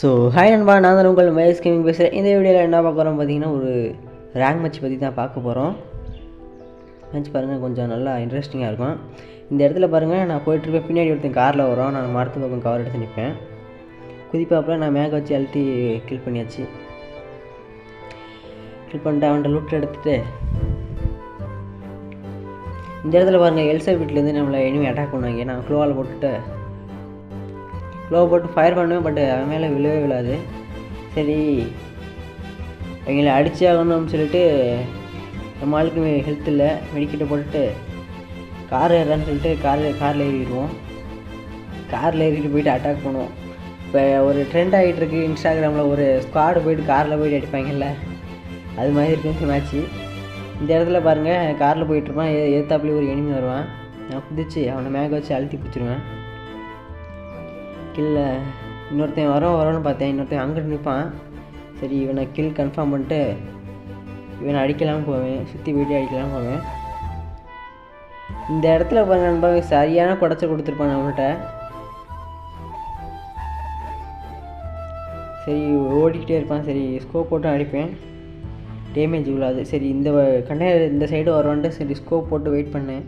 So hi நண்பா நான் தான் உங்கள் மகேஷ் கேமிங் பேசுகிறேன் இந்த வீடியோவில் என்ன பார்க்குறோம் பார்த்தீங்கன்னா ஒரு ரேங்க் மேட்ச் பற்றி தான் பார்க்க போகிறோம் மேட்ச் பாருங்கள் கொஞ்சம் நல்லா இன்ட்ரெஸ்டிங்காக இருக்கும். இந்த இடத்துல பாருங்கள் நான் போயிட்டுருப்பேன் பின்னாடி ஒருத்தன் காரில் வரோம் நான் மரத்து பக்கம் கவர் எடுத்து நிற்பேன் குதிப்பாப்பில் நான் மேக வச்சு அழுத்தி கில் பண்ணியாச்சு. கில் பண்ணிட்டு அவன்கிட்ட லூட் எடுத்துகிட்டு இந்த இடத்துல பாருங்கள் எல்சா வீட்டிலேருந்து நம்மளை எனிமே அட்டாக் பண்ணுவாங்க. நான் க்ளோவால் போட்டுட்டு க்ளோ போட்டு ஃபயர் பண்ணுவேன் பட் அவன் மேலே விழவே விழாது. சரி எங்களை அடிச்சே ஆகணும்னு சொல்லிட்டு நம்ம ஆளுக்கு ஹெல்த் இல்லை மெடிக்கிட்ட போட்டுட்டு கார் ஏறான்னு சொல்லிட்டு காரில் காரில் ஏறிடுவோம். காரில் ஏறிட்டு போயிட்டு அட்டாக் பண்ணுவோம். இப்போ ஒரு ட்ரெண்ட் ஆகிட்டு இருக்கு இன்ஸ்டாகிராமில் ஒரு ஸ்குவாடு போயிட்டு காரில் போயிட்டு அடிப்பாங்கல்ல அது மாதிரி இருக்குன்னு மேட்ச்சு இந்த இடத்துல பாருங்கள் காரில் போயிட்டுருப்பான் எதிர்த்தாப்புலேயே ஒரு எனிமி வருவான். நான் குதிச்சு அவனை மேக வச்சு அழுத்தி பிடிச்சிருவேன். கில்ல இன்னொருத்தன் வரோம் வரோன்னு பார்த்தேன். இன்னொருத்தன் அங்கிட்டு நிற்பான். சரி இவனை கில் கன்ஃபார்ம் பண்ணிட்டு இவனை அடிக்கலாம் போவேன். சுற்றி போயிட்டு அடிக்கலாம் போவேன். இந்த இடத்துல பாருங்க நண்பா சரியான குடச்ச கொடுத்துருப்பான் அவன்கிட்ட. சரி ஓடிக்கிட்டே இருப்பான். சரி ஸ்கோப் போட்டு அடிப்பேன். டேமேஜ் இவ்வளோது சரி இந்த கண்ணே இந்த சைடு வருவான்ட்டு சரி ஸ்கோப் போட்டு வெயிட் பண்ணேன்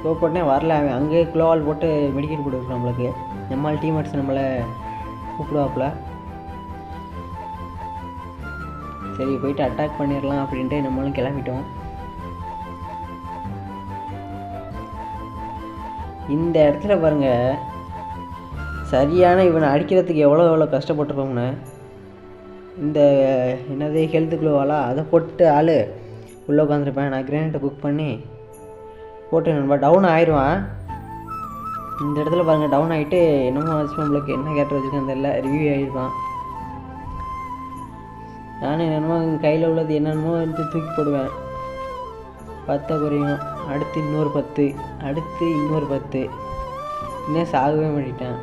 ஸ்கோப் போட்டேன் வரல. அவன் அங்கேயே குளோவால் போட்டு மெடிக்கல் கொடுக்குறோம் நம்மளுக்கு நம்மளால் டீம்மேட்ஸ் நம்மளை கூப்பிடுவாப்புல. சரி போயிட்டு அட்டாக் பண்ணிடலாம் அப்படின்ட்டு நம்மளும் கிளம்பிட்டோம். இந்த இடத்துல பாருங்க சரியான இவனை அடிக்கிறதுக்கு எவ்வளோ எவ்வளோ கஷ்டப்பட்டுருப்போம்னு இந்த என்னது ஹெல்த் குளோவாலா அதை போட்டு ஆள். உள்ளே உட்காந்துருப்பேன் நான் கிரேனைட்டை குக் பண்ணி போட்டு நண்பா. டவுன் ஆயிடுவான் இந்த இடத்துல பாருங்கள் டவுன் ஆகிட்டு என்னமோ ஆச்சு நம்மளுக்கு. என்ன கேட்டு வச்சுருக்கேன் தெரியல. ரிவ்யூ ஆகிருப்பான் நானும் என்னமோ கையில் உள்ளது என்னென்னமோ எடுத்து தூக்கி போடுவேன். பத்தை குறையும். அடுத்து இன்னொரு பத்து. அடுத்து இன்னொரு பத்து. இன்னும் சாகவே மாட்டிட்டேன்.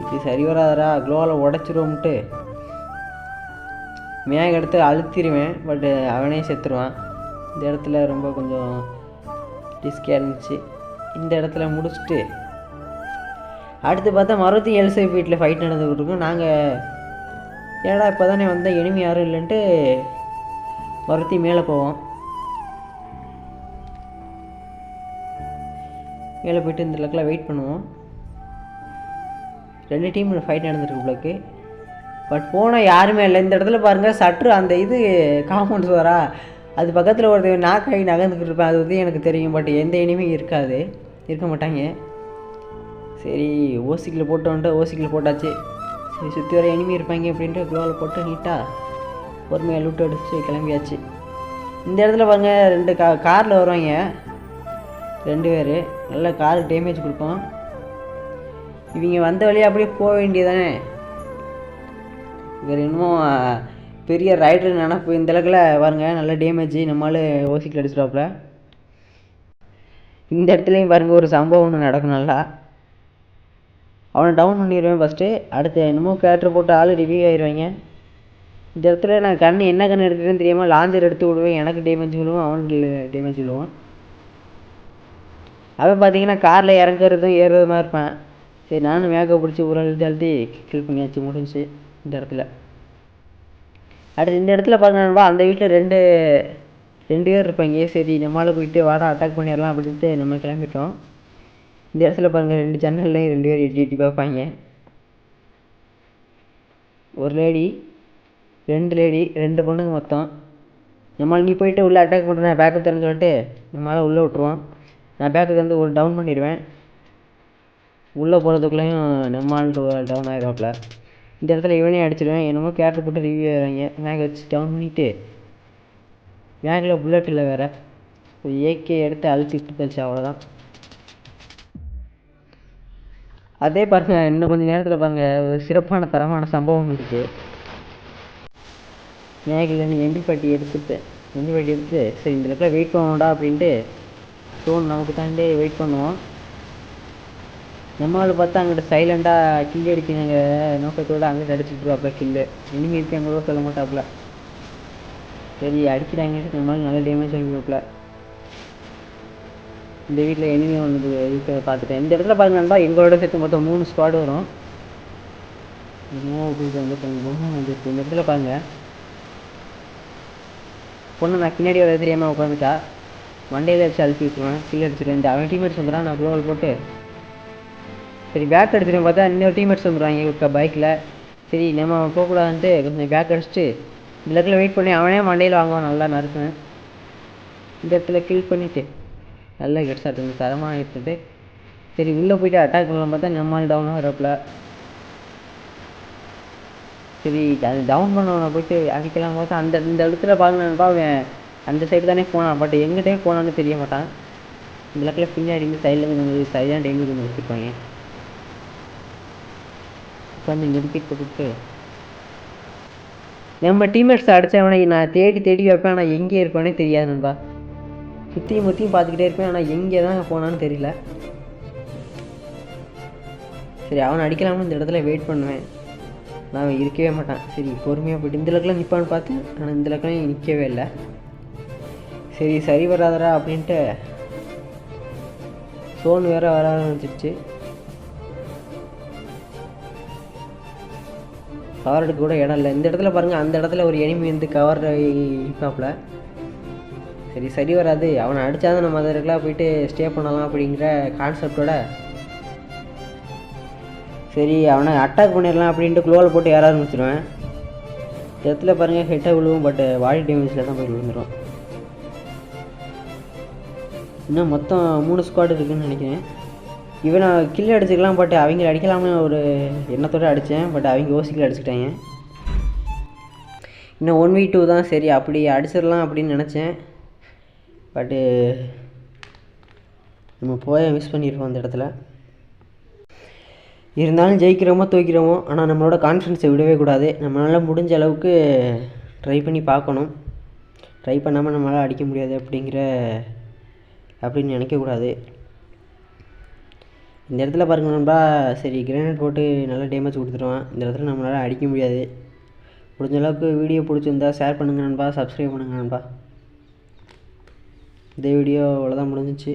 இது சரி வராதரா க்ளோவில் உடச்சிருவோம்ட்டு. மேக எடுத்து அழுத்திடுவேன் பட்டு அவனே செத்துருவான். இந்த இடத்துல ரொம்ப கொஞ்சம் ரிஸ்கியாக இருந்துச்சு. இந்த இடத்துல முடிச்சுட்டு அடுத்து பார்த்தா மறுபத்தி எல்சை வீட்டில் ஃபைட் நடந்துக்கிட்டு இருக்கோம் நாங்கள் ஏடா இப்போ தானே வந்தால் எனிமி யாரும் இல்லைன்ட்டு மறுபத்தி மேலே போவோம். மேலே போயிட்டு இந்த லக்கில் வெயிட் பண்ணுவோம். ரெண்டு டீம் ஃபைட் நடந்துருக்கு உங்களுக்கு பட் போனால் யாருமே இல்லை. இந்த இடத்துல பாருங்கள் சற்று அந்த இது காம்பவுண்ட்ஸ் வரா. அது பக்கத்தில் ஒருத்தர் நாக்காய் நகர்ந்துக்கிட்டு இருப்பேன். அது வந்து எனக்கு தெரியும் பட் எந்த இனிமே இருக்காது. இருக்க மாட்டாங்க. சரி ஓசிக்கில் போட்டோன்ட்டு ஓசிக்கில் போட்டாச்சு. சரி சுற்றி வர இனிமே இருப்பாங்க அப்படின்ட்டு க்ளோவில் போட்டு நீட்டாக பொறுமையாக லூட்டு அடிச்சு கிளம்பியாச்சு. இந்த இடத்துல பாருங்க ரெண்டு கா காரில் வருவாங்க. ரெண்டு பேர். நல்ல கார் டேமேஜ் கொடுப்போம் இவங்க வந்த வழியாக அப்படியே போக வேண்டியதானே வேறு இன்னும் பெரிய ரைடர் நினப்பு இந்த அளவுக்குல பாருங்க நல்ல டேமேஜ் நம்மளால ஓசிக்கில் அடிச்சிடாப்புல இந்த இடத்துலையும் பாருங்க ஒரு சம்பவம் ஒன்று நடக்கும் நல்லா. அவனை டவுன் பண்ணிடுவேன் ஃபஸ்ட்டு அடுத்து என்னமோ கேரக்டர் போட்டு ஆள் ரிவ்யூ ஆயிடுவாங்க இந்த இடத்துல நான் கண் என்ன கண் எடுக்கிறேன்னு தெரியாமல் லாஞ்சர் எடுத்து விடுவேன். எனக்கு டேமேஜ் விழுவும் அவனுக்கு டேமேஜ் விழுவும். அவன் பார்த்தீங்கன்னா காரில் இறங்குறதும் ஏறுறதுமா இருப்பேன். சரி நானும் மேக்கப் பிடிச்சி ஒரு அழுத்தி அழுத்தி கில் பண்ணியாச்சு முடிஞ்சு இந்த இடத்துல. அடுத்து இந்த இடத்துல பாருங்க அந்த வீட்டில் ரெண்டு ரெண்டு பேர் இருப்பாங்க. சரி நம்மளால் போயிட்டு வாடா அட்டாக் பண்ணிடலாம் அப்படின்ட்டு நம்ம கிளம்பிட்டோம். இந்த இடத்துல பாருங்கள் ரெண்டு ஜன்னல்லையும் ரெண்டு பேர் எட்டி எட்டி பார்ப்பாங்க. ஒரு லேடி ரெண்டு லேடி ரெண்டு பொண்ணுங்க மொத்தம். நம்மளால் நீ போயிட்டு உள்ளே அட்டாக் பண்ணுற பேக்கை தரேன்னு சொல்லிட்டு நம்மளால் உள்ளே விட்ருவோம் நான் பேக்கப் வந்து ஒரு டவுன் பண்ணிடுவேன். உள்ளே போகிறதுக்குள்ளேயும் நம்மால் டவுன் ஆகிடுவாப்புல இந்த இடத்துல இவனே அடிச்சிடுவேன். என்னமோ கேரக்டர் போட்டு ரிவ்யூ ஆகிறாங்க மேக் வச்சு டவுன் பண்ணிவிட்டு மேக்கில் புல்லட் இல்லை வேறு. ஏகே எடுத்து அழுத்திட்டு போச்சு அவ்வளோதான் அதே பாருங்கள் இன்னும் கொஞ்சம் நேரத்தில் பாருங்கள் ஒரு சிறப்பான தரமான சம்பவம் இருக்குது மேகில் நீ எம்பி பாட்டி எடுத்துட்டு எம்பி பாட்டி எடுத்து சரி இந்த இடத்துல வெயிட் பண்ணுவோம்டா அப்படின்ட்டு ஃபோன் நமக்கு தாண்டி வெயிட் பண்ணுவோம். நம்மளால் பார்த்தா அங்கிட்ட சைலண்டாக கில் அடிக்கிறாங்க. நோக்கத்தோடு அங்கிட்ட அடிச்சுட்ருவாப்புல கில்லு இனிமேல் இருக்காங்க கூட சொல்ல மாட்டாப்புல சரி அடிக்கிறாங்க. நம்மளால நல்ல டேமேஜ் வாங்கிடுவாப்புல இந்த வீட்டில் எனிமே ஒன்று இருக்க பார்த்துட்டேன். இந்த இடத்துல பார்த்தீங்கன்னா எங்களோட சேர்த்து மொத்தம் மூணு ஸ்குவாடு வரும். வந்து கொஞ்சம் இந்த இடத்துல பாருங்க. பொண்ணு நான் பின்னாடி வர தெரியாமல் உட்காந்துட்டா மண்டையில் வச்சு அழுத்தி விட்டுருவேன். கீழே அடிச்சிருவேன் இந்த அவன் டீமேட்ஸ் சொல்கிறான் நான் குளோவல் போட்டு சரி பேக் எடுத்துகிட்டு பார்த்தா இன்னொரு டீம்மேட்ஸ் வந்துடுவாங்க இருக்க பைக்கில் சரி நம்ம போகக்கூடாதுன்ட்டு கொஞ்சம் பேக் அடிச்சுட்டு இந்த இடத்துல வெயிட் பண்ணி அவனே மண்டையில் வாங்குவான் நல்லா நறுக்குவேன். இந்த இடத்துல கில் பண்ணிவிட்டு நல்லா ஹெட்ஷாட் எடுத்து தரமாக எடுத்துட்டு சரி உள்ளே போயிட்டு அட்டாக் பண்ணலாம் பார்த்தா நம்மால் டவுனாக வரப்பில் சரி அது டவுன் பண்ணவனை போயிட்டு அடிக்கலாம் பார்த்தா அந்த இந்த இடத்துல பாருங்கப்பா அவன் அந்த சைடு தானே போனான் பட் எங்கிட்டே போனான்னு தெரிய மாட்டான். இந்த இடத்துல பின்னாடி இருந்து சைடில் சரியான டேமேஜ் வந்து வச்சுருப்பாங்க உட்காந்து நிறுத்தி கொடுத்து நம்ம டீம்மேட்ஸ் அடித்தவனை நான் தேடி தேடி வைப்பேன் ஆனால் எங்கே இருப்பானே தெரியாது நண்பா. சுற்றியும் முற்றியும் பார்த்துக்கிட்டே இருப்பேன் ஆனால் எங்கே தான் போனான்னு தெரியல. சரி அவனை அடிக்கலாம்னு இந்த இடத்துல வெயிட் பண்ணுவேன். நான் இருக்கவே மாட்டான். சரி பொறுமையாக போயிட்டு இந்த லக்கில் நிற்பான்னு பார்த்தேன் ஆனால் இந்த லக்கில் நிற்கவே இல்லை. சரி சரி வராதடா அப்படின்ட்டு சோன் வேற வர ஆரம்பிச்சிருச்சு. கவர் எடுக்க கூட இடம் இல்லை. இந்த இடத்துல பாருங்கள் அந்த இடத்துல ஒரு எனிமி வந்து கவர் இருக்காப்புல. சரி சரி வராது. அவனை அடித்தாதான் நம்ம அதற்கெல்லாம் போயிட்டு ஸ்டே பண்ணலாம் அப்படிங்கிற கான்செப்டோட சரி அவனை அட்டாக் பண்ணிடலாம் அப்படின்ட்டு குளோவில் போட்டு ஏற ஆரம்பிச்சிடுவேன் இந்த இடத்துல பாருங்கள் ஹெட்டாக விழுவும் பட் பாடி டேமேஜில் தான் போய் விழுந்துடும் இன்னும் மொத்தம் மூணு ஸ்குவாட் இருக்குதுன்னு நினைக்கிறேன். இவனை கில் அடிச்சுக்கலாம் பட் அவங்க அடிக்கலாம்னு ஒரு எண்ணத்தோடு அடித்தேன் பட் அவங்க யோசிக்கல அடிச்சுக்கிட்டாங்க. இன்னும் ஒன் வீ டூ தான் சரி அப்படி அடிச்சிடலாம் அப்படின்னு நினச்சேன். பட்டு நம்ம போய் மிஸ் பண்ணியிருப்போம் அந்த இடத்துல. இருந்தாலும் ஜெயிக்கிறோமோ தோக்கிறோமோ ஆனால் நம்மளோட கான்ஃபிடன்ஸை விடவே கூடாது. நம்மளால் முடிஞ்ச அளவுக்கு ட்ரை பண்ணி பார்க்கணும். ட்ரை பண்ணாமல் நம்மளால் அடிக்க முடியாது அப்படிங்கிற அப்படின்னு நினைக்கக்கூடாது இந்த இடத்துல பாருங்க நண்பா. சரி கிரானைட் போட்டு நல்லா டேமேஜ் கொடுத்துருவான். இந்த இடத்துல நம்மளால் அடிக்க முடியாது. முடிஞ்ச அளவுக்கு வீடியோ பிடிச்சிருந்தா ஷேர் பண்ணுங்கள் நண்பா. சப்ஸ்கிரைப் பண்ணுங்கள் நண்பா. இந்த வீடியோ அவ்வளோதான் முடிஞ்சிச்சு.